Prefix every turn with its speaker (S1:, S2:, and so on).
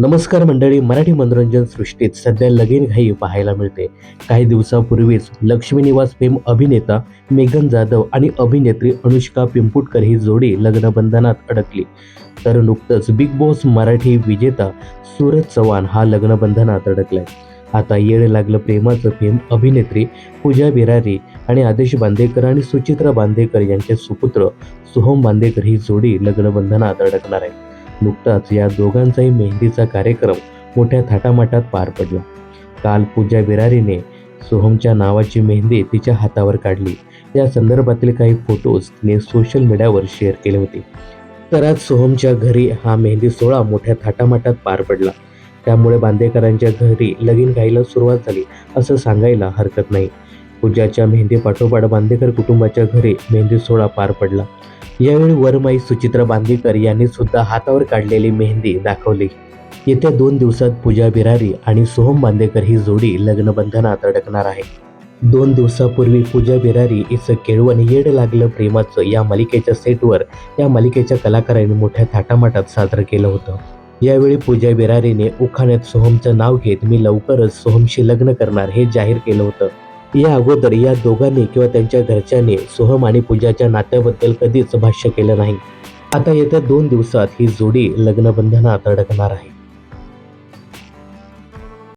S1: नमस्कार मंडळी मराठी मनोरंजन सृष्टीत सध्या लगीन घाई पाहायला मिळते. काही दिवसापूर्वीच लक्ष्मी निवास फेम अभिनेता मेघन जाधव आणि अभिनेत्री अनुष्का पिंपुटकर ही जोडी लग्नबंधनात अडकली. तर नुकतंच बिग बॉस मराठी विजेता सूरज चव्हाण हा लग्नबंधनात अडकलाय. आता येड लागलं प्रेमाचं फेम अभिनेत्री पूजा बिरारी आणि आदेश बांदेकर आणि सुचित्रा बांदेकर यांचे सुपुत्र सोहम बांदेकर ही जोडी लग्नबंधनात अडकणार आहे. नुकताच या दोघांचाही मेहंदीचा कार्यक्रम मोठ्या थाटामाटात पार पडला. काल पूजा बिरारीने सोहमच्या नावाची मेहंदी तिच्या हातावर काढली. या संदर्भातील काही फोटोज तिने सोशल मीडियावर शेअर केले होते. तर आज सोहमच्या घरी हा मेहंदी सोहळा मोठ्या थाटामाटात पार पडला. त्यामुळे बांदेकरांच्या घरी लगीन घाईला सुरुवात झाली असं सांगायला हरकत नाही. पूजाच्या मेहंदी पाठोपाठ बांदेकर कुटुंबाच्या घरी मेहंदी सोहळा पार पडला. यावेळी वरमाई सुचित्रा बांदेकर यांनी सुद्धा हातावर काढलेली मेहंदी दाखवली. येत्या दोन दिवसात पूजा बिरारी आणि सोहम बांदेकर ही जोडी लग्नबंधनात अडकणार आहे. दोन दिवसापूर्वी पूजा बिरारी इचं केळवण येड लागलं प्रेमाचं या मालिकेच्या सेटवर या मालिकेच्या कलाकारांनी मोठ्या थाटामाटात साजरं केलं होतं. यावेळी पूजा बिरारीने उखाण्यात सोहमचं नाव घेत मी लवकरच सोहमशी लग्न करणार हे जाहीर केलं होतं. या अगोदर या दोघांनी किंवा त्यांच्या घरच्यांनी सोहम आणि पूजाच्या नात्याबद्दल कधीच भाष्य केलं नाही. आता येत्या दोन दिवसात ही जोडी लग्नबंधनात अडकणार आहे.